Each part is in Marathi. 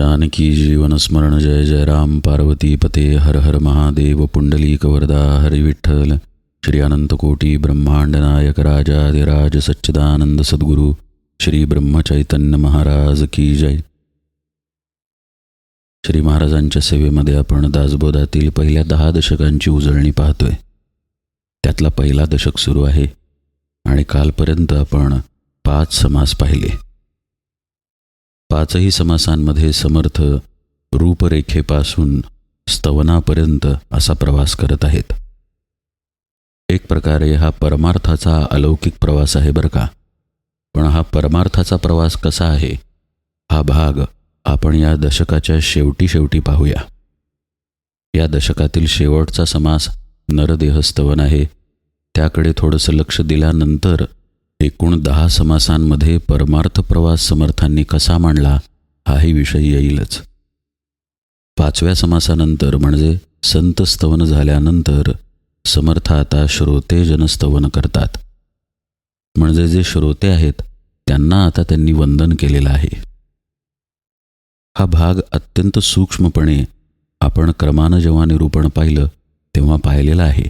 जानकी जीवन स्मरण जय जय राम पार्वती पते हर हर महादेव पुंडलीक वरदा हरिविठ्ठल। श्री अनंतकोटी ब्रह्मांड नायक राजाधिराज सच्चिदानंद सद्गुरू। श्री ब्रह्मचैतन्य महाराज की जय। श्री महाराजांच्या सेवेमध्ये आपण दासबोधातील पहिल्या दहा दशकांची उजळणी पाहतोय. त्यातला पहिला दशक सुरू आहे आणि कालपर्यंत आपण पाच समास पाहिले. पाचही समासांमध्ये समर्थ रूपरेखेपासून स्तवनापर्यंत असा प्रवास करत आहेत. एक प्रकारे हा परमार्थाचा अलौकिक प्रवास आहे बरं का. पण हा परमार्थाचा प्रवास कसा आहे? हा भाग आपण या दशकाच्या शेवटी शेवटी पाहूया. या दशकातील शेवटचा समास नरदेहस्तवन आहे. त्याकडे थोडंसं लक्ष दिल्यानंतर एकूण दहा समासांमध्ये परमार्थ प्रवास समर्थांनी कसा मांडला हाही विषय येईलच. पाचव्या समासानंतर म्हणजे संत स्तवन झाल्यानंतर समर्थ आता श्रोते जनस्तवन करतात. म्हणजे जे श्रोते आहेत त्यांना आता त्यांनी वंदन केलेलं आहे. हा भाग अत्यंत सूक्ष्मपणे आपण क्रमानं जेव्हा निरूपण पाहिलं तेव्हा पाहिलेलं आहे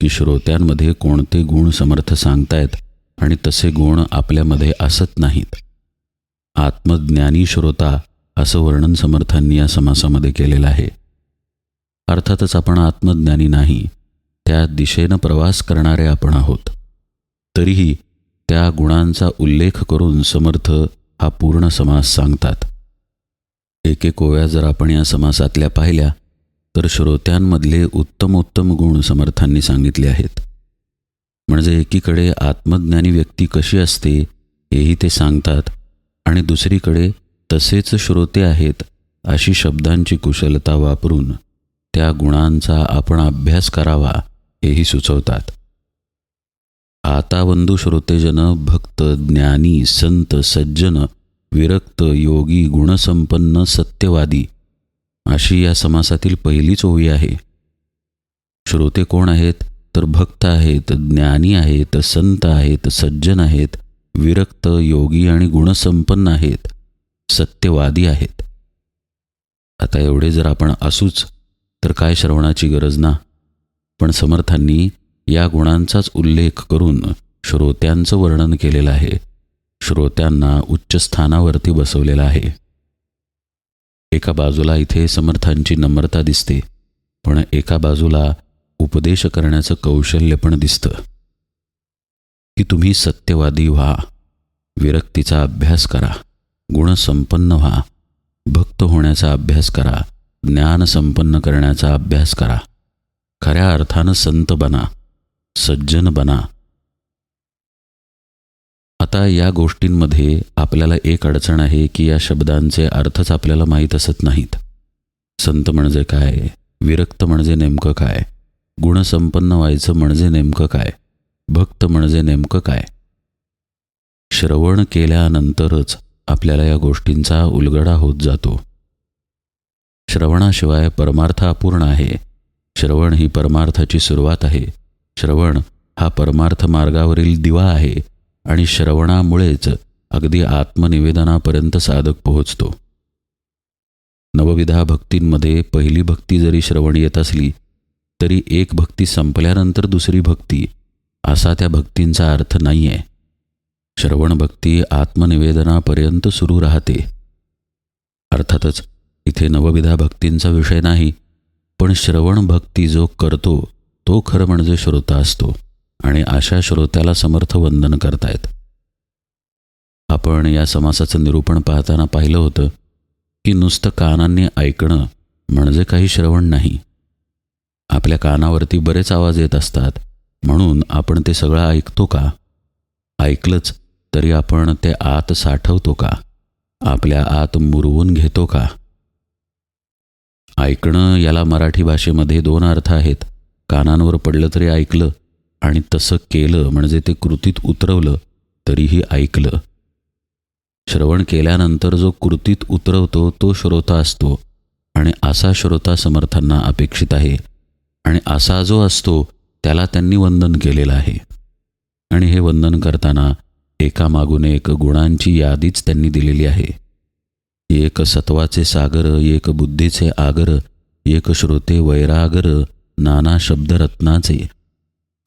की श्रोत्यांमध्ये कोणते गुण समर्थ सांगतायत आणि तसे गुण आपल्यामध्ये असत नाहीत. आत्मज्ञानी श्रोता असं वर्णन समर्थांनी या समासामध्ये केलेलं आहे. अर्थातच आपण आत्मज्ञानी नाही त्या दिशेनं प्रवास करणारे आपण आहोत. तरीही त्या गुणांचा उल्लेख करून समर्थ हा पूर्ण समास सांगतात. एकेकोव्या ओव्या जर आपण या समासातल्या पाहिल्या तर श्रोत्यांमधले उत्तमोत्तम गुण समर्थांनी सांगितले आहेत. म्हणजे एकीकडे आत्मज्ञानी व्यक्ती कशी असते हेही ते सांगतात. आणि दुसरीकडे तसेच श्रोते आहेत अशी शब्दांची कुशलता वापरून त्या गुणांचा आपण अभ्यास करावा हेही सुचवतात. आता बंधू श्रोतेजन भक्त ज्ञानी संत सज्जन विरक्त योगी गुणसंपन्न सत्यवादी अशी या समासातील पहिलीच ओवी आहे. श्रोते कोण आहेत? तर भक्त आहेत ज्ञानी आहेत संत आहेत सज्जन आहेत विरक्त योगी आणि गुणसंपन्न आहेत सत्यवादी आहेत. आता एवढे जर आपण असूच तर काय श्रवणाची गरज ना? पण समर्थांनी या गुणांचाच उल्लेख करून श्रोत्यांचं वर्णन केलेलं आहे. श्रोत्यांना उच्च स्थानावरती बसवलेलं आहे. एका बाजूला इथे समर्थांची नम्रता दिसते पण एका बाजूला उपदेश करण्याचं कौशल्य पण दिसतं. की तुम्ही सत्यवादी व्हा विरक्तीचा अभ्यास करा गुणसंपन्न व्हा भक्त होण्याचा अभ्यास करा ज्ञान संपन्न करण्याचा अभ्यास करा खऱ्या अर्थानं संत बना सज्जन बना. आता या गोष्टींमध्ये आपल्याला एक अडचण आहे की या शब्दांचे अर्थच आपल्याला माहीत असत नाहीत. संत म्हणजे काय? विरक्त म्हणजे नेमकं काय? गुणसंपन्न व्हायचं म्हणजे नेमकं काय? भक्त म्हणजे नेमकं काय? श्रवण केल्यानंतरच आपल्याला या गोष्टींचा उलगडा होत जातो. श्रवणाशिवाय परमार्थ अपूर्ण आहे. श्रवण ही परमार्थाची सुरुवात आहे. श्रवण हा परमार्थ मार्गावरील दिवा आहे आणि श्रवणामुळेच अगदी आत्मनिवेदनापर्यंत साधक पोहोचतो. नवविधा भक्तींमध्ये पहिली भक्ती जरी श्रवण येत असली तरी एक भक्ती संपल्यानंतर दुसरी भक्ती. असा त्या भक्तींचा अर्थ नाही आहे श्रवण भक्ती आत्मनिवेदनापर्यंत सुरू राहते. अर्थातच इथे नवविधा भक्तींचा विषय नाही पण श्रवण भक्ती जो करतो तो खरं म्हणजे श्रोता असतो आणि अशा श्रोत्याला समर्थ वंदन करतायत. आपण या समासाचं निरूपण पाहताना पाहिलं होतं की नुसतं कानांनी ऐकणं म्हणजे काही श्रवण नाही. आपल्या कानावरती बरेच आवाज येत असतात. म्हणून आपण ते सगळं ऐकतो का? ऐकलंच तरी आपण ते आत साठवतो का? आपल्या आत मुरवून घेतो का? ऐकणं याला मराठी भाषेमध्ये दोन अर्थ आहेत. कानांवर पडलं तरी ऐकलं आणि तसं केलं म्हणजे ते कृतीत उतरवलं तरीही ऐकलं. श्रवण केल्यानंतर जो कृतीत उतरवतो तो श्रोता असतो आणि असा श्रोता समर्थांना अपेक्षित आहे. आणि असा जो असतो त्याला त्यांनी वंदन केलेलं आहे. आणि हे वंदन करताना एकामागून एक गुणांची यादीच त्यांनी दिलेली आहे. एक सत्वाचे सागर एक बुद्धीचे आगर एक श्रोते वैरागर नाना शब्दरत्नाचे.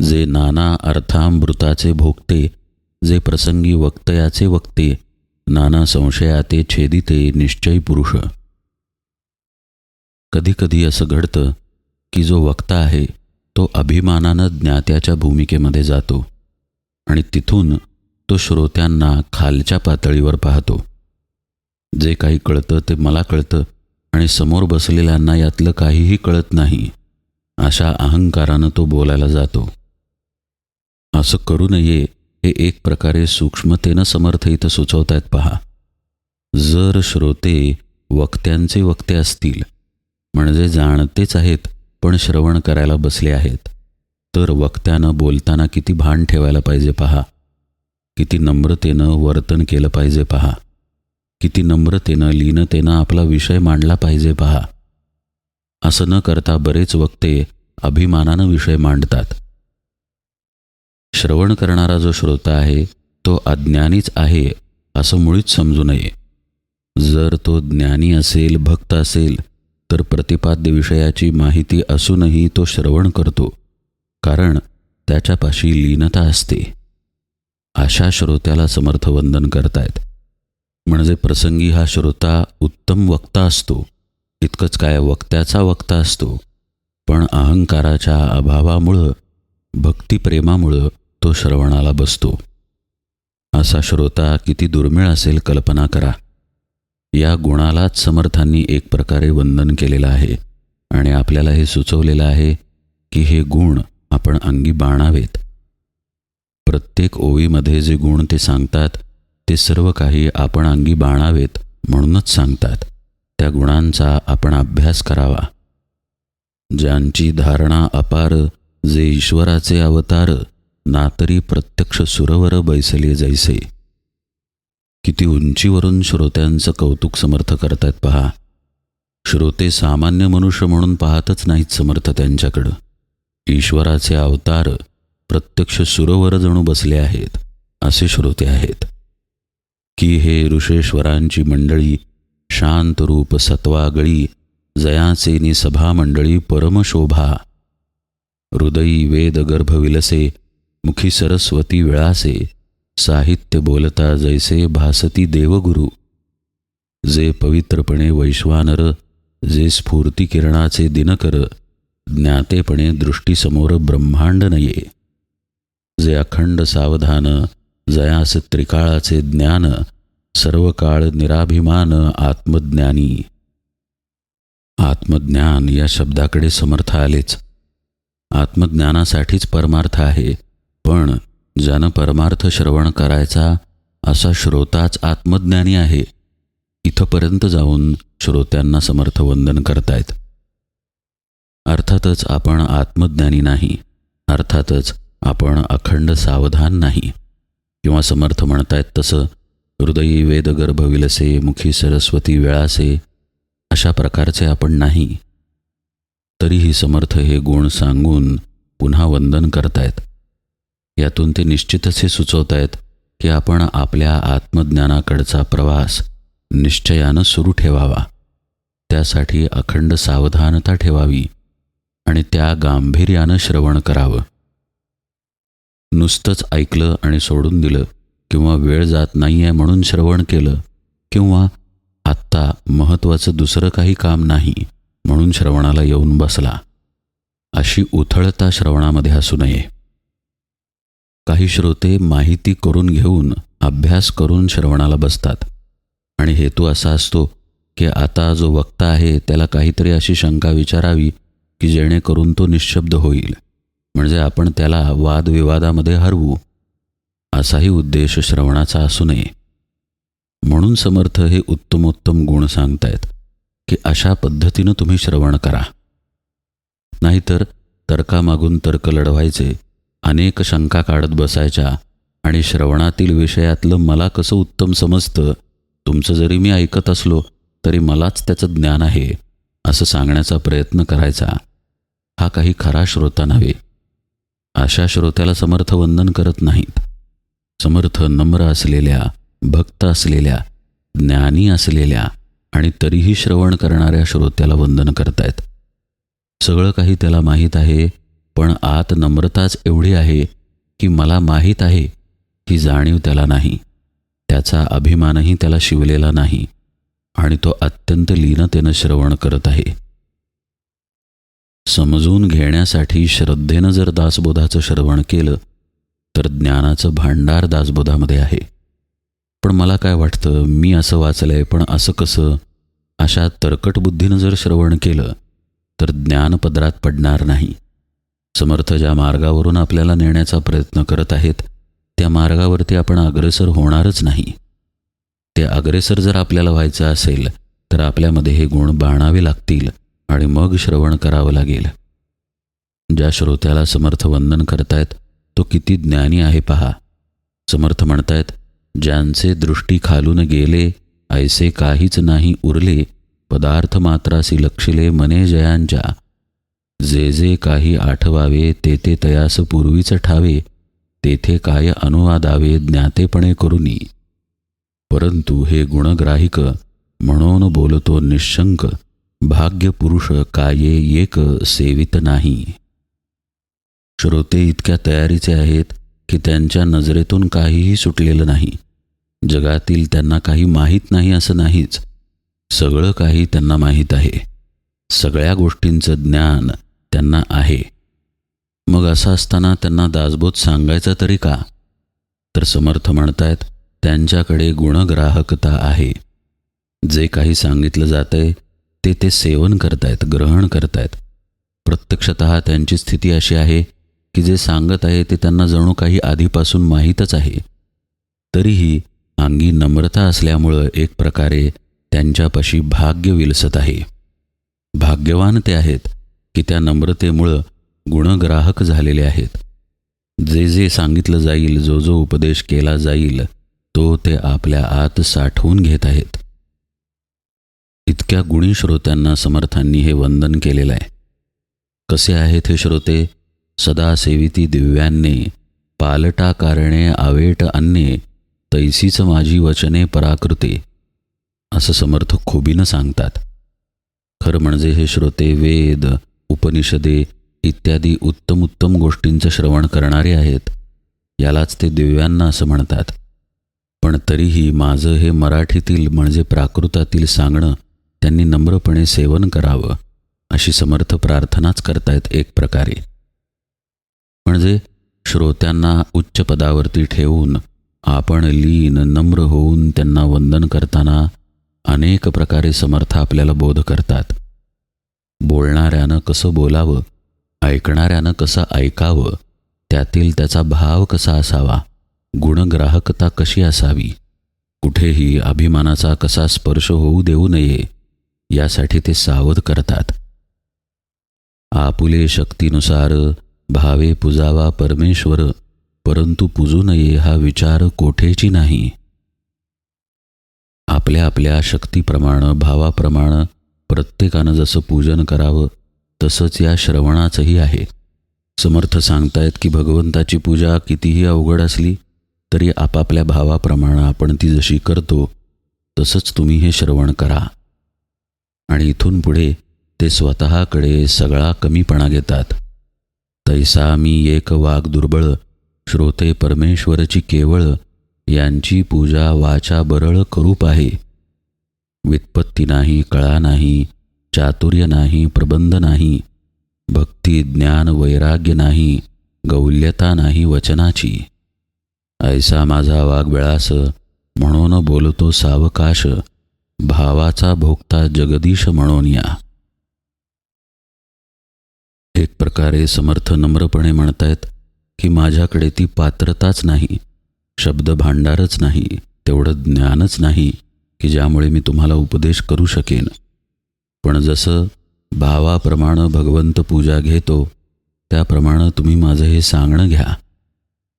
जे नाना अर्थामृताचे भोगते जे प्रसंगी वक्तयाचे वक्ते नाना संशयाते छेदिते निश्चय पुरुष. कधीकधी असं घडतं की जो वक्ता आहे तो अभिमानानं ज्ञात्याच्या भूमिकेमध्ये जातो आणि तिथून तो श्रोत्यांना खालच्या पातळीवर पाहतो. जे काही कळतं ते मला कळतं आणि समोर बसलेल्यांना यातलं काहीही कळत नाही अशा अहंकारानं तो बोलायला जातो. असं करू नये हे एक प्रकारे सूक्ष्मतेनं समर्थ इथं सुचवतायत पहा. जर श्रोते वक्त्यांचे वक्ते असतील म्हणजे जाणतेच आहेत पण श्रवण करायला बसले आहेत. तर वक्त्यानं बोलताना किती भान ठेवायला पाहिजे पहा. किती नम्रतेनं वर्तन केलं पाहिजे पहा. किती नम्रतेनं लीनतेनं आपला विषय मांडला पाहिजे पहा. असं न करता बरेच वक्ते अभिमानानं विषय मांडतात. श्रवण करणारा जो श्रोता आहे तो अज्ञानीच आहे असं मुळीच समजू नये. जर तो ज्ञानी असेल भक्त असेल तर प्रतिपाद्य विषयाची माहिती असूनही तो श्रवण करतो कारण त्याच्यापाशी लीनता असते. अशा श्रोत्याला समर्थवंदन करतायत. म्हणजे प्रसंगी हा श्रोता उत्तम वक्ता असतो इतकंच काय वक्त्याचा वक्ता असतो. पण अहंकाराच्या अभावामुळं भक्तिप्रेमामुळं तो श्रवणाला बसतो. असा श्रोता किती दुर्मिळ असेल कल्पना करा. या गुणालाच समर्थांनी एक प्रकारे वंदन केलेलं आहे. आणि आपल्याला हे सुचवलेलं आहे की हे गुण आपण अंगी बाणावेत. प्रत्येक ओवीमध्ये जे गुण ते सांगतात ते सर्व काही आपण अंगी बाणावेत म्हणूनच सांगतात. त्या गुणांचा आपण अभ्यास करावा. ज्यांची धारणा अपार जे ईश्वराचे अवतार नातरी प्रत्यक्ष सुरवर बैसले जैसे. किती उंचीवरून श्रोत्यांचं कौतुक समर्थ करतायत पहा. श्रोते सामान्य मनुष्य म्हणून पाहतच नाहीत समर्थ त्यांच्याकडं. ईश्वराचे अवतार प्रत्यक्ष सुरोवर जणू बसले आहेत असे श्रोते आहेत. की हे ऋषेश्वरांची मंडळी शांत रूप सत्वागळी जयाचे निसभा मंडळी परमशोभा. हृदयी वेद विलसे मुखी सरस्वती विळासे साहित्य बोलता जैसे भासती देवगुरु. जे पवित्रपणे वैश्वानर जे स्फूर्ती किरणाचे दिनकर ज्ञातेपणे दृष्टीसमोर ब्रह्मांड नये. जे अखंड सावधान जयास त्रिकाळाचे ज्ञान सर्व काळ निराभिमान आत्मज्ञानी. आत्मज्ञान या शब्दाकडे समर्थ आलेच. आत्मज्ञानासाठीच परमार्थ आहे पण ज्यानं परमार्थ श्रवण करायचा असा श्रोताच आत्मज्ञानी आहे इथंपर्यंत जाऊन श्रोत्यांना समर्थ वंदन करतायत. अर्थातच आपण आत्मज्ञानी नाही अर्थातच आपण अखंड सावधान नाही किंवा समर्थ म्हणतायत तसं हृदयी वेदगर्भ विलसे मुखी सरस्वती वेळासे अशा प्रकारचे आपण नाही. तरीही समर्थ हे गुण सांगून पुन्हा वंदन करतायत. यातून ते निश्चितच हे सुचवत आहेत की आपण आपल्या आत्मज्ञानाकडचा प्रवास निश्चयानं सुरू ठेवावा. त्यासाठी अखंड सावधानता ठेवावी आणि त्या गांभीर्यानं श्रवण करावं. नुसतंच ऐकलं आणि सोडून दिलं किंवा वेळ जात नाही आहे म्हणून श्रवण केलं किंवा आत्ता महत्त्वाचं दुसरं काही काम नाही म्हणून श्रवणाला येऊन बसला. अशी उथळता श्रवणामध्ये असू नये. काही श्रोते माहिती करून घेऊन अभ्यास करून श्रवणाला बसतात. आणि हेतू असा असतो की आता जो वक्ता आहे त्याला काहीतरी अशी शंका विचारावी की जेणेकरून तो निशब्द होईल. म्हणजे आपण त्याला वादविवादामध्ये हरवू. असाही उद्देश श्रवणाचा असू नये. म्हणून समर्थ हे उत्तमोत्तम गुण सांगतायत की अशा पद्धतीनं तुम्ही श्रवण करा. नाहीतर तर्कामागून तर्क लढवायचे अनेक शंका काढत बसायच्या आणि श्रवणातील विषयातलं मला कसं उत्तम समजतं तुमचं जरी मी ऐकत असलो तरी मलाच त्याचं ज्ञान आहे असं सांगण्याचा प्रयत्न करायचा. हा काही खरा श्रोता नव्हे. अशा श्रोत्याला समर्थ वंदन करत नाहीत. समर्थ नम्र असलेल्या भक्त असलेल्या ज्ञानी असलेल्या आणि तरीही श्रवण करणाऱ्या श्रोत्याला वंदन करतायत. सगळं काही त्याला माहीत आहे पण आत नम्रताच एवढी आहे की मला माहीत आहे ही जाणीव त्याला नाही. त्याचा अभिमानही त्याला शिवलेला नाही आणि तो अत्यंत लीनतेनं श्रवण करत आहे. समजून घेण्यासाठी श्रद्धेनं जर दासबोधाचं श्रवण केलं तर ज्ञानाचं भांडार दासबोधामध्ये आहे. पण मला काय वाटतं मी असं वाचलंय पण असं कसं? अशा तरकटबुद्धीनं जर श्रवण केलं तर ज्ञानपदरात पडणार नाही. समर्थ ज्या मार्गावरून आपल्याला नेण्याचा प्रयत्न करत आहेत त्या मार्गावरती आपण अग्रेसर होणारच नाही. ते अग्रेसर जर आपल्याला व्हायचं असेल तर आपल्यामध्ये हे गुण बाणावे लागतील आणि मग श्रवण करावं लागेल. ज्या श्रोत्याला समर्थ वंदन करतायत तो किती ज्ञानी आहे पहा. समर्थ म्हणतायत ज्यांचे दृष्टी खालून गेले ऐसे काहीच नाही उरले पदार्थ मात्रासी लक्षले मने जयांच्या. जे जे काही आठवावे ते ते तयास पूर्वीच ठावे तेथे काय अनुवादावे ज्ञातेपणे करुनी. परंतु हे गुणग्राहिक म्हणून बोलतो निशंक भाग्य पुरुष काये एक सेवित नाही. श्रोते इतक्या तयारीचे आहेत की त्यांच्या नजरेतून काहीही सुटलेलं नाही. जगातील त्यांना काही माहीत नाही असं नाहीच. सगळं काही त्यांना माहीत आहे. सगळ्या गोष्टींचं ज्ञान त्यांना आहे. मग असं असताना त्यांना दासबोध सांगायचा तरी का? तर समर्थ म्हणतायत त्यांच्याकडे गुणग्राहकता आहे. जे काही सांगितलं जातंय ते ते सेवन करतायत ग्रहण करतायत. प्रत्यक्षत त्यांची स्थिती अशी आहे की जे सांगत आहे ते त्यांना जणू काही आधीपासून माहीतच आहे. तरीही अंगी नम्रता असल्यामुळं एक प्रकारे त्यांच्यापाशी भाग्य विलसत आहे. भाग्यवान ते आहेत की त्या नम्रतेमुळं गुणग्राहक झालेले आहेत. जे जे सांगितलं जाईल जो जो उपदेश केला जाईल तो ते आपल्या आत साठवून घेत आहेत. इतक्या गुणी श्रोत्यांना समर्थांनी हे वंदन केलेलं आहे. कसे आहेत हे श्रोते? सदा सेविती दिव्यांने पालटा कारणे आवेट अन्ने तैसीच माझी वचने पराकृते असं समर्थ खोबीनं सांगतात. खरं म्हणजे हे श्रोते वेद उपनिषदे इत्यादी उत्तम उत्तम गोष्टींचं श्रवण करणारे आहेत. यालाच ते दिव्यांना असं म्हणतात. पण तरीही माझं हे मराठीतील म्हणजे प्राकृतातील सांगणं त्यांनी नम्रपणे सेवन करावं अशी समर्थ प्रार्थनाच करतायत एक प्रकारे. म्हणजे श्रोत्यांना उच्च पदावरती ठेवून आपण लीन नम्र होऊन त्यांना वंदन करताना अनेक प्रकारे समर्थ आपल्याला बोध करतात. बोलणाऱ्यानं कसं बोलावं ऐकणाऱ्यानं कसं ऐकावं त्यातील त्याचा भाव कसा असावा गुणग्राहकता कशी असावी कुठेही अभिमानाचा कसा स्पर्श होऊ देऊ नये यासाठी ते सावध करतात. आपुले शक्तीनुसार भावे पुजावा परमेश्वर परंतु पूजू नये हा विचार कोठेची नाही? आपल्या आपल्या शक्तीप्रमाणे भावाप्रमाणे प्रत्येकानं जसं पूजन करावं तसंच या श्रवणाचंही आहे. समर्थ सांगतायत की भगवंताची पूजा कितीही अवघड असली तरी आपापल्या भावाप्रमाणे आपण ती जशी करतो तसंच तुम्ही हे श्रवण करा. आणि इथून पुढे ते स्वतःकडे सगळा कमीपणा घेतात. तैसा मी एक वाघ दुर्बळ श्रोते परमेश्वरची केवळ यांची पूजा वाचा बरळ करूप आहे. व्युत्पत्ती नाही कळा नाही चातुर्य नाही प्रबंध नाही भक्ती ज्ञान वैराग्य नाही गौल्यता नाही वचनाची. ऐसा माझा वाघवेळास म्हणून बोलतो सावकाश भावाचा भोगता जगदीश म्हणून या. एक प्रकारे समर्थ नम्रपणे म्हणतायत की माझ्याकडे ती पात्रताच नाही शब्द भांडारच नाही तेवढं ज्ञानच नाही. की ज्यामुळे मी तुम्हाला उपदेश करू शकेन. पण जसं भावाप्रमाणे भगवंत पूजा घेतो त्याप्रमाणे तुम्ही माझं हे सांगणं घ्या.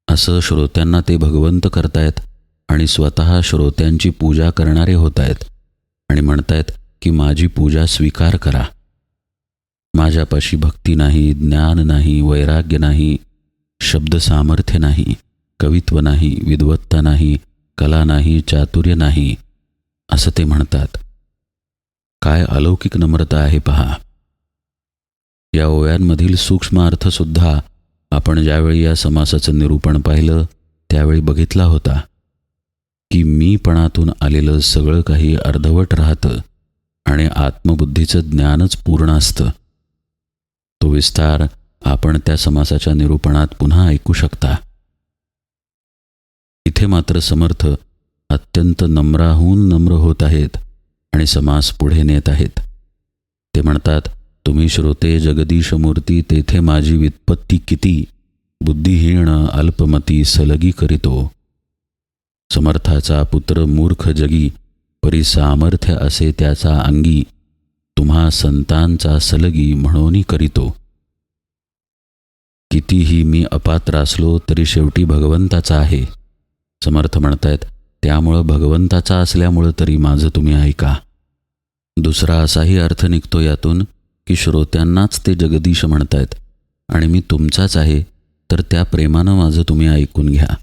असं श्रोत्यांना ते भगवंत करतायत आणि स्वतः श्रोत्यांची पूजा करणारे होत आहेत आणि म्हणतायत की माझी पूजा स्वीकार करा. माझ्यापाशी भक्ती नाही ज्ञान नाही वैराग्य नाही शब्द सामर्थ्य नाही कवित्व नाही विद्वत्ता नाही कला नाही चातुर्य नाही असं ते म्हणतात. काय अलौकिक नम्रता आहे पहा. या ओव्यांमधील सूक्ष्म अर्थसुद्धा आपण ज्यावेळी या समासाचं निरूपण पाहिलं त्यावेळी बघितला होता. की मीपणातून आलेलं सगळं काही अर्धवट राहतं आणि आत्मबुद्धीचं ज्ञानच पूर्ण असतं. तो विस्तार आपण त्या समासाच्या निरूपणात पुन्हा ऐकू शकता. इथे मात्र समर्थ अत्यंत नम्राहून नम्र होत आहेत आणि समास पुढे नेत आहेत. ते म्हणतात तुम्ही श्रोते जगदीश मूर्ती तेथे माझी वित्पत्ती किती? बुद्धिहीन अल्पमती सलगी करीतो. समर्थाचा पुत्र मूर्ख जगी परी सामर्थ्य असे त्याचा अंगी तुम्हा संतांचा सलगी म्हणून करीतो. कितीही मी अपात्र असलो तरी शेवटी भगवंताचा आहे. समर्थ म्हणतायत त्यामुळं भगवंताचा असल्यामुळं तरी माझं तुम्ही ऐका. दुसरा असाही अर्थ निघतो यातून की श्रोत्यांनाच ते जगदीश म्हणतायत आणि मी तुमचाच आहे तर त्या प्रेमानं माझं तुम्ही ऐकून घ्या.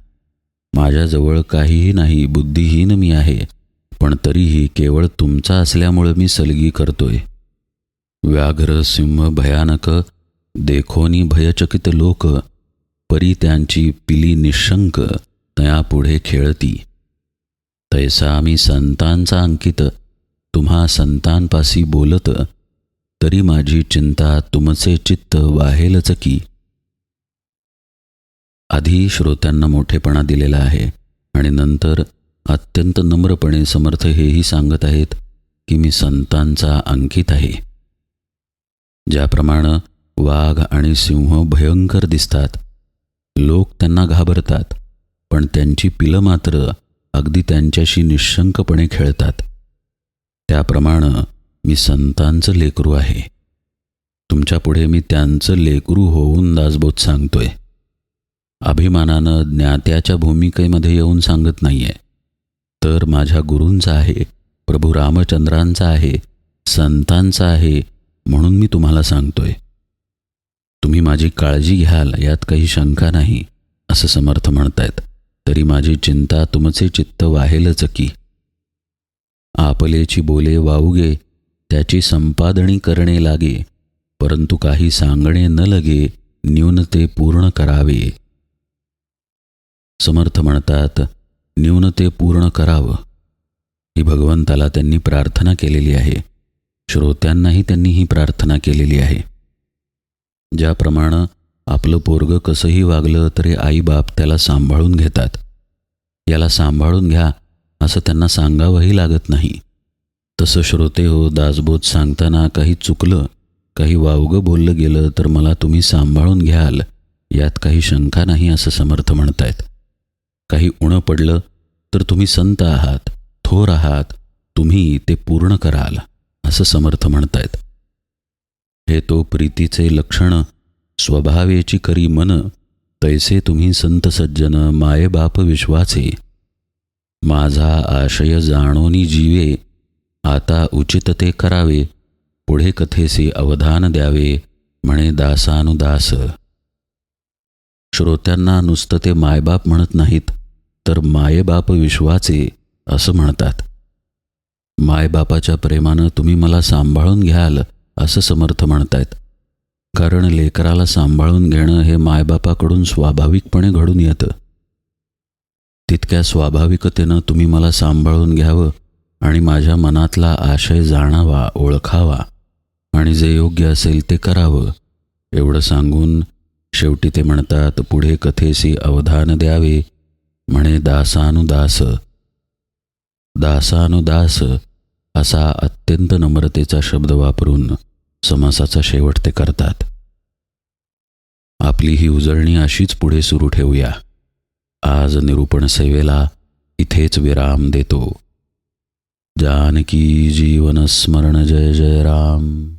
माझ्याजवळ काहीही नाही बुद्धिहीन मी आहे पण तरीही केवळ तुमचा असल्यामुळं मी सलगी करतोय. व्याघ्र सिंह भयानक देखोनी भयचकित लोक परी त्यांची पिली निशंक तयापुढे खेळती. तैसा आम्ही संतांचा अंकित. तुम्हा संतांपासी बोलत. तरी माझी चिंता तुमचे चित्त वाहेलच की. आधी श्रोत्यांना मोठेपणा दिलेला आहे आणि नंतर अत्यंत नम्रपणे समर्थ हेही सांगत आहेत की मी संतांचा अंकित आहे. ज्याप्रमाणे वाघ आणि सिंह भयंकर दिसतात. लोक त्यांना घाबरतात. पण त्यांची पिलं मात्र अगदी त्यांच्याशी निशंकपणे खेळतात. त्याप्रमाणे मी संतांचं लेकरू आहे. तुमच्यापुढे मी त्यांचं लेकरू होऊन दासबोध सांगतोय. अभिमानानं ज्ञात्याच्या भूमिकेमध्ये येऊन सांगत नाही आहे तर माझ्या गुरूंचा आहे प्रभू रामचंद्रांचा आहे संतांचा आहे म्हणून मी तुम्हाला सांगतोय. तुम्ही माझी काळजी घ्याल यात काही शंका नाही असं समर्थ म्हणतायत. तरी माझी चिंता तुमचे चित्त वाहेलच की. आपलेची बोले वाऊगे त्याची संपादणी करणे लागे परंतु काही सांगणे न लगे न्यूनते पूर्ण करावे. समर्थ म्हणतात न्यूनते पूर्ण करावं. ही भगवंताला त्यांनी प्रार्थना केलेली आहे. श्रोत्यांनाही त्यांनी ही प्रार्थना केलेली आहे. ज्याप्रमाणे आपलं पोरग कसंही वागलं तरी आईबाप त्याला सांभाळून घेतात. याला सांभाळून घ्या असं त्यांना सांगावंही लागत नाही. तसं श्रोते हो दासबोध सांगताना काही चुकलं काही वावगं बोललं गेलं तर मला तुम्ही सांभाळून घ्याल. यात काही शंका नाही असं समर्थ म्हणतायत. काही उणं पडलं तर तुम्ही संत आहात थोर आहात तुम्ही ते पूर्ण कराल असं समर्थ म्हणतायत. हे तो प्रीतीचे लक्षण स्वभावेची करी मन तैसे तुम्ही संत सज्जन मायबाप विश्वाचे माझा आशय जाणोनी जीवे आता उचित ते करावे पुढे कथेसे अवधान द्यावे म्हणे दासानुदास. श्रोत्यांना नुसतं ते मायबाप म्हणत नाहीत तर मायबाप विश्वाचे असं म्हणतात. मायबापाच्या प्रेमानं तुम्ही मला सांभाळून घ्याल असं समर्थ म्हणतायत. कारण लेकराला सांभाळून घेणं हे मायबापाकडून स्वाभाविकपणे घडून येतं. तितक्या स्वाभाविकतेनं तुम्ही मला सांभाळून घ्यावं आणि माझ्या मनातला आशय जाणावा ओळखावा आणि जे योग्य असेल ते करावं एवढं सांगून शेवटी ते म्हणतात पुढे कथेसी अवधान द्यावे म्हणे दासानुदास. दासानुदास असा अत्यंत नम्रतेचा शब्द वापरून समासाचा शेवट ते करतात. आपली ही उजळणी अशीच पुढे सुरू ठेवूया. आज निरूपण सेवेला इथेच विराम देतो. जानकी जीवन स्मरण जय जय राम.